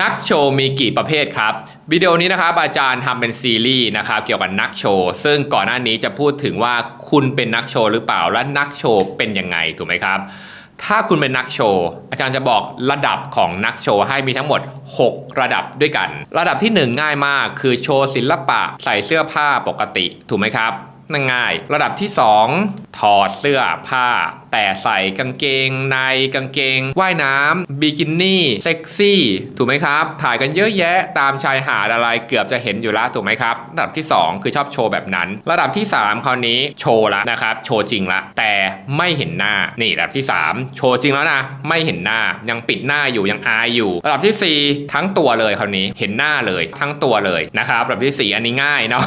นักโชว์มีกี่ประเภทครับวิดีโอนี้นะครับอาจารย์ทำเป็นซีรีส์นะครับเกี่ยวกับนักโชว์ซึ่งก่อนหน้านี้จะพูดถึงว่าคุณเป็นนักโชว์หรือเปล่าและนักโชว์เป็นยังไงถูกไหมครับ ถ้าคุณเป็นนักโชว์อาจารย์จะบอกระดับของนักโชว์ให้มีทั้งหมด 6 ระดับด้วยกัน ระดับที่ 1 ง่ายมากคือโชว์ศิลปะใส่เสื้อผ้าปกติถูกไหมครับ นั่นง่าย ระดับที่ 2 ถอดเสื้อผ้า แต่ใส่กางเกงในกางเกงว่ายน้ำบิกินี่เซ็กซี่ถูกไหมครับ ถ่ายกันเยอะแยะตามชายหาดอะไรเกือบจะเห็นอยู่แล้วถูกไหมครับ ระดับที่ 2 คือชอบโชว์แบบนั้น ระดับที่ 3 คราวนี้โชว์ละนะครับ โชว์จริงละแต่ไม่เห็นหน้านี่ระดับที่ 3 โชว์จริงแล้วนะไม่เห็นหน้ายังปิดหน้าอยู่ยังอายอยู่ ระดับทีสี่4 ทั้งตัวเลยคราวนี้เห็นหน้าเลยทั้งตัวเลยนะครับระดับทีสี่4 อันนี้ง่ายเนาะ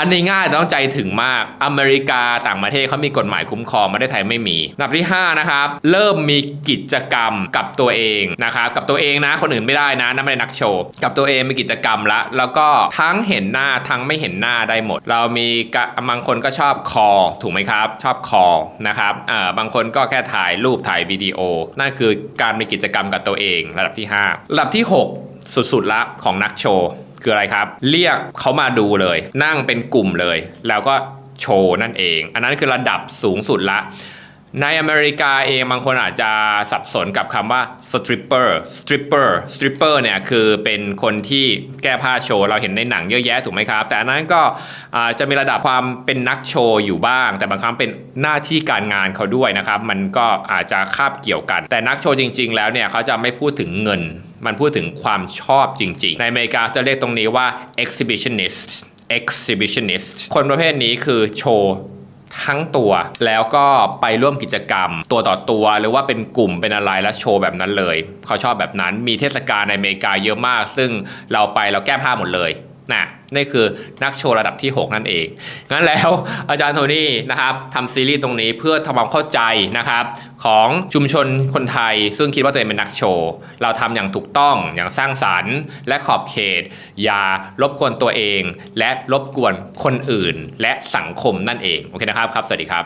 อันนี้ง่ายต้องใจถึงมาก อเมริกาต่างประเทศเขามีกฎหมายคุ้มครองประเทศไทยไม่มีนดับที่ 5 นะครับ เริ่มมีกิจกรรมกับตัวเองนะครับกับตัวเองนะคนอื่นไม่ได้นะนั่นไม่ได้นักโชว์กับตัวเองมีกิจกรรมละ แล้วก็ทั้งเห็นหน้าทั้งไม่เห็นหน้าได้หมด เรามีกะบางคนก็ชอบคอถูกไหมครับ ชอบคอนะครับอ่าบางคนก็แค่ถ่ายรูปถ่ายวิดีโอ นั่นคือการมีกิจกรรมกับตัวเอง ระดับที่ 5 ระดับที่ 6 สุดๆละของนักโชว์ คืออะไรครับ เรียกเขามาดูเลย นั่งเป็นกลุ่มเลย แล้วก็โชว์นั่นเอง อันนั้นคือระดับสูงสุดละในอเมริกาเองบางคนอาจจะสับสนกับคำว่า stripper stripper stripper เนี่ยคือเป็นคนที่แก้ผ้าโชว์ เราเห็นในหนังเยอะแยะถูกไหมครับ แต่อันนั้นก็จะมีระดับความเป็นนักโชว์อยู่บ้าง แต่บางครั้งเป็นหน้าที่การงานเขาด้วยนะครับ มันก็อาจจะคาบเกี่ยวกัน แต่นักโชว์จริง ๆ แล้วเนี่ยเขาจะไม่พูดถึงเงิน มันพูดถึงความชอบจริงๆ ในอเมริกาจะเรียกตรงนี้ว่า exhibitionist exhibitionist คนประเภทนี้คือโชว์ทั้งตัวแล้วก็ไปร่วมกิจกรรม ตัวต่อตัว หรือว่าเป็นกลุ่มเป็นอะไรแล้วโชว์แบบนั้นเลย เขาชอบแบบนั้นมีเทศกาลในอเมริกาเยอะมาก ซึ่งเราไปเราแก้ผ้าหมดเลยนะ นี่คือนักโชว์ระดับที่ 6 นั่นเอง งั้นแล้วอาจารย์โทนี่นะครับทำซีรีส์ตรงนี้เพื่อทำความเข้าใจนะครับของชุมชนคนไทย ซึ่งคิดว่าตัวเองเป็นนักโชว์ เราทำอย่างถูกต้องอย่างสร้างสรรค์ และขอบเขต อย่ารบกวนตัวเอง และรบกวนคนอื่น และสังคมนั่นเอง โอเคนะครับครับ สวัสดีครับ